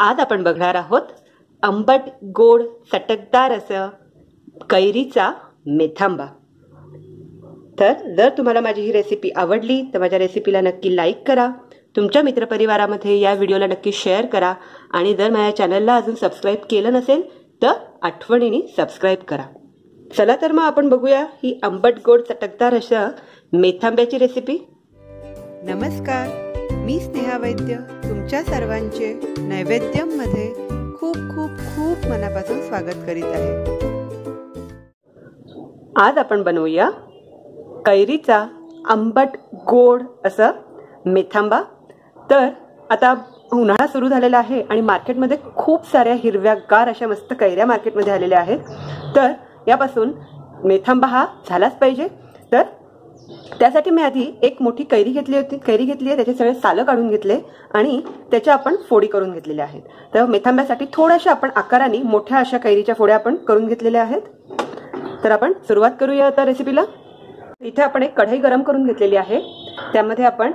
आज आपण बघणार आहोत आंबट गोड चटकदार असं कैरीचा मेथांबा. तर जर तुम्हाला माझी ही रेसिपी आवडली तर माझ्या रेसिपीला नक्की लाईक करा. तुमच्या मित्रपरिवारामध्ये या व्हिडिओला नक्की शेअर करा. आणि जर माझ्या चॅनलला अजून सबस्क्राईब केलं नसेल तर आठवणीने सबस्क्राईब करा. चला तर मग आपण बघूया ही आंबट गोड चटकदार अशा मेथांब्याची रेसिपी नमस्कार. मी स्नेहा वैद्य तुमच्या सर्वांचे नैवेद्यममध्ये खूप खूप खूप मनापासून स्वागत करीत आहे. आज आपण बनवूया कैरीचा आंबट गोड असं मेथांबा. तर आता उन्हाळा सुरू झालेला आहे आणि मार्केटमध्ये खूप साऱ्या हिरव्यागार अशा मस्त कैऱ्या मार्केटमध्ये आलेल्या आहेत. तर यापासून मेथांबा हा झालाच पाहिजे. तर त्यासाठी मी आधी एक मोठी कैरी घेतली होती कैरी घेतली आहे त्याचे सगळे सालं काढून घेतले आणि त्याच्या आपण फोडी करून घेतलेल्या आहेत. तर मेथांब्यासाठी थोड्याशा आपण आकाराने मोठ्या अशा कैरीच्या फोड्या आपण करून घेतलेल्या आहेत. तर आपण सुरुवात करूया आता रेसिपीला इथे आपण एक कढई गरम करून घेतलेली आहे. त्यामध्ये आपण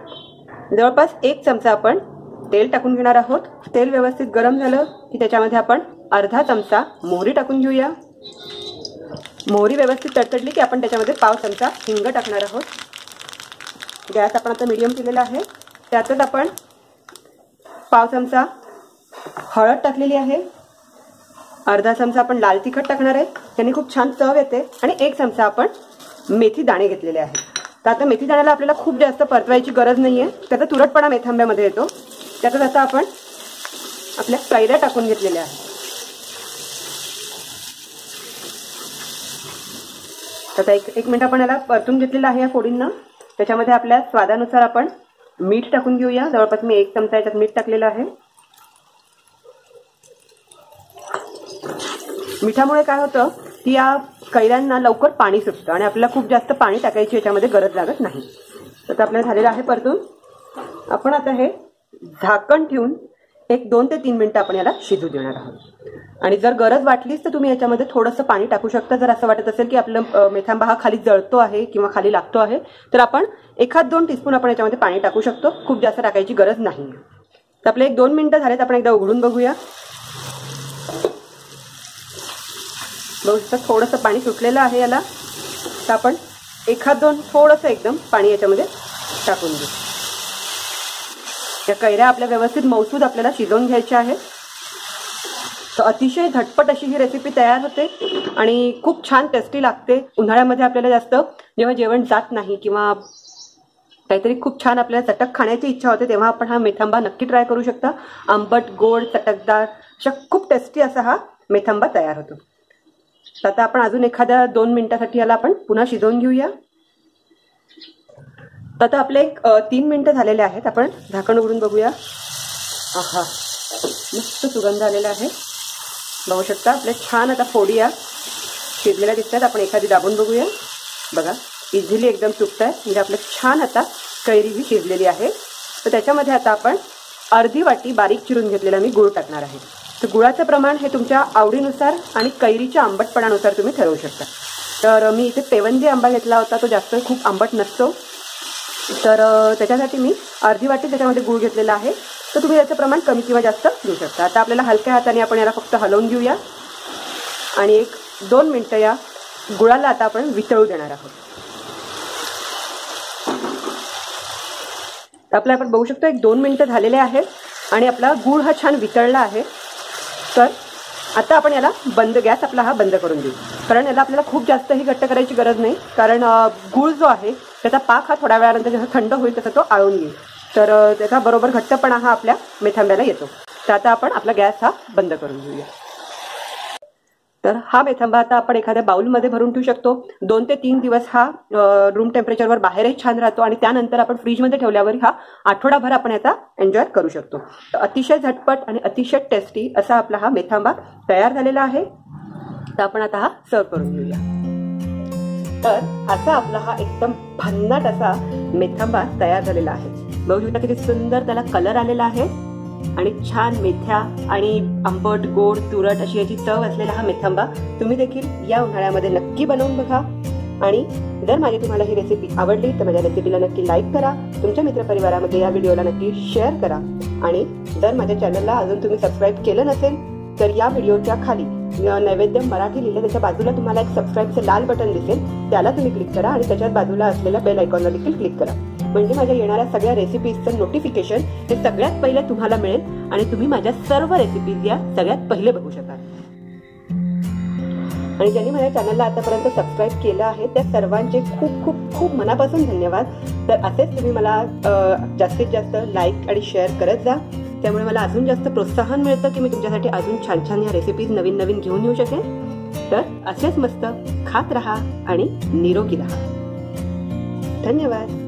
जवळपास एक चमचा आपण तेल टाकून घेणार आहोत. तेल व्यवस्थित गरम झालं की त्याच्यामध्ये आपण अर्धा चमचा मोहरी टाकून घेऊया. मोहरी व्यवस्थित तडतडली की आपण त्याच्यामध्ये पाव चमचा हिंग टाकणार आहोत. गॅस आपण आता मिडियम केलेला आहे. त्यातच आपण पाव चमचा हळद टाकलेली आहे. अर्धा चमचा आपण लाल तिखट टाकणार आहे. त्याने खूप छान चव येते. आणि एक चमचा आपण मेथी दाणे घेतलेले आहेत. तर आता मेथी दाण्याला आपल्याला खूप जास्त परतवायची गरज नाही आहे त्याचा तुरटपणा मेथांब्यामध्ये येतो. त्यातच आता आपण आपल्या कैऱ्या टाकून घेतलेल्या आहेत. आता एक एक मिनिट आपण याला परतून घेतलेलं आहे या फोडींना. त्याच्यामध्ये आपल्या स्वादानुसार आपण मीठ टाकून घेऊया. जवळपास मी एक चमचा याच्यात मीठ टाकलेलं आहे. मिठामुळे काय होतं की या कैऱ्यांना लवकर पाणी सुटतं आणि आपल्याला खूप जास्त पाणी टाकायची याच्यामध्ये गरज लागत नाही. तर आपल्याला झालेलं आहे परतून. आपण आता हे झाकण ठेवून एक दोन ते तीन मिनटं आपण याला शिजू देणार आहोत. आणि जर गरज वाटलीच तर तुम्ही याच्यामध्ये थोडंसं पाणी टाकू शकता. जर असं वाटत असेल की आपलं मेथांबा हा खाली जळतो आहे किंवा खाली लागतो आहे तर आपण एखाद दोन टीस्पून आपण याच्यामध्ये पाणी टाकू शकतो. खूप जास्त टाकायची गरज नाही. तर आपले एक दोन मिनटं झालेत. आपण एकदा उघडून बघूया. बघू शकता थोडंसं पाणी सुटलेलं आहे याला. तर आपण एखाद दोन थोडंसं एकदम पाणी याच्यामध्ये टाकून घेऊ त्या कैऱ्या आपल्या व्यवस्थित मौसूद आपल्याला शिजवून घ्यायच्या आहेत. तर अतिशय झटपट अशी ही रेसिपी तयार होते आणि खूप छान टेस्टी लागते. उन्हाळ्यामध्ये आपल्याला जास्त जेव्हा जेवण जात नाही किंवा काहीतरी खूप छान आपल्याला चटक खाण्याची इच्छा होते तेव्हा आपण हा मेथांबा नक्की ट्राय करू शकता. आंबट गोड चटकदार अशा खूप टेस्टी असा हा मेथांबा तयार होतो. तर आता आपण अजून एखाद्या दोन मिनिटासाठी याला आपण पुन्हा शिजवून घेऊया. आता आपले एक तीन मिनटं झालेले आहेत. आपण झाकण उघडून बघूया. हा मस्त सुगंध आलेला आहे. बघू शकता आपल्या छान आता फोडी या शिजलेल्या दिसतात. आपण एखादी दाबून बघूया. बघा इझिली एकदम चुकत आहे म्हणजे आपलं छान आता कैरी ही शिजलेली आहे. तर त्याच्यामध्ये आता आपण अर्धी वाटी बारीक चिरून घेतलेला मी गूळ टाकणार आहे. तर गुळाचं प्रमाण हे तुमच्या आवडीनुसार आणि कैरीच्या आंबटपणानुसार तुम्ही ठरवू शकता. तर मी इथे पेवंदी आंबा घेतला होता. तो जास्त खूप आंबट नसतो. तर त्याच्यासाठी मी अर्धी वाटी त्याच्यामध्ये गूळ घेतलेला आहे. तर तुम्ही याचं प्रमाण कमी किंवा जास्त घेऊ शकता. आता आपल्याला हलक्या हाताने आपण याला फक्त हलवून घेऊया. आणि एक दोन मिनटं या गुळाला आता आपण वितळू देणार आहोत. आपलं आपण बघू शकतो एक दोन मिनटं झालेले आहेत आणि आपला गूळ हा छान वितळला आहे. तर आता आपण याला बंद गॅस आपला हा बंद करून देऊ. कारण याला आपल्याला खूप जास्तही घट्ट करायची गरज नाही. कारण गूळ जो आहे त्याचा पाक हा थोड्या वेळानंतर जसं थंड होईल तसं तो आळून येईल. तर त्याचा बरोबर घट्टपणा हा आपल्या मेथांब्याला येतो. तर आता आपण आपला गॅस हा बंद करून घेऊया. तर हा मेथांबा आता आपण एखाद्या बाउलमध्ये भरून ठेवू शकतो. दोन ते तीन दिवस हा रूम टेम्परेचरवर बाहेरही छान राहतो आणि त्यानंतर आपण फ्रीजमध्ये ठेवल्यावर हा आठवडाभर आपण याचा एन्जॉय करू शकतो. तर अतिशय झटपट आणि अतिशय टेस्टी असा आपला हा मेथांबा तयार झालेला आहे. तर आपण आता हा सर्व करून घेऊया. तर असा आपला हा एकदम भन्नाट असा मेथांबा तयार झालेला आहे. बघू शकता किती सुंदर त्याला कलर आलेला आहे. आणि छान मेथ्या आणि आंबट गोड तुरट अशी याची चव असलेला हा मेथांबा तुम्ही देखील या उन्हाळ्यामध्ये नक्की बनवून बघा. आणि जर माझी तुम्हाला ही रेसिपी आवडली तर माझ्या रेसिपीला नक्की लाईक करा. तुमच्या मित्रपरिवारामध्ये या व्हिडिओला नक्की शेअर करा. आणि जर माझ्या चॅनलला अजून तुम्ही सबस्क्राईब केलं नसेल तर या व्हिडिओच्या खाली नैवेद्य मराठी लिहिलं त्याच्या बाजूला तुम्हाला एक सबस्क्राईबचं लाल बटन दिसेल. त्याला तुम्ही क्लिक करा आणि त्याच्यात बाजूला असलेल्या बेल आयकॉनला देखील क्लिक करा. म्हणजे माझ्या येणाऱ्या सगळ्या रेसिपीजचं नोटिफिकेशन हे सगळ्यात पहिले तुम्हाला मिळेल आणि तुम्ही माझ्या सर्व रेसिपीज या सगळ्यात पहिले बघू शकाल. आणि ज्यांनी माझ्या चॅनलला आतापर्यंत सबस्क्राईब केलं आहे त्या सर्वांचे खूप खूप खूप मनापासून धन्यवाद. तर असेच तुम्ही मला जास्तीत जास्त लाईक आणि शेअर करत जा. त्यामुळे मला अजून जास्त प्रोत्साहन मिळतं की मी तुमच्यासाठी अजून छान छान या रेसिपीज नवीन नवीन घेऊन येऊ शकेन. तर असेच मस्त खात राहा आणि निरोगी राहा. धन्यवाद.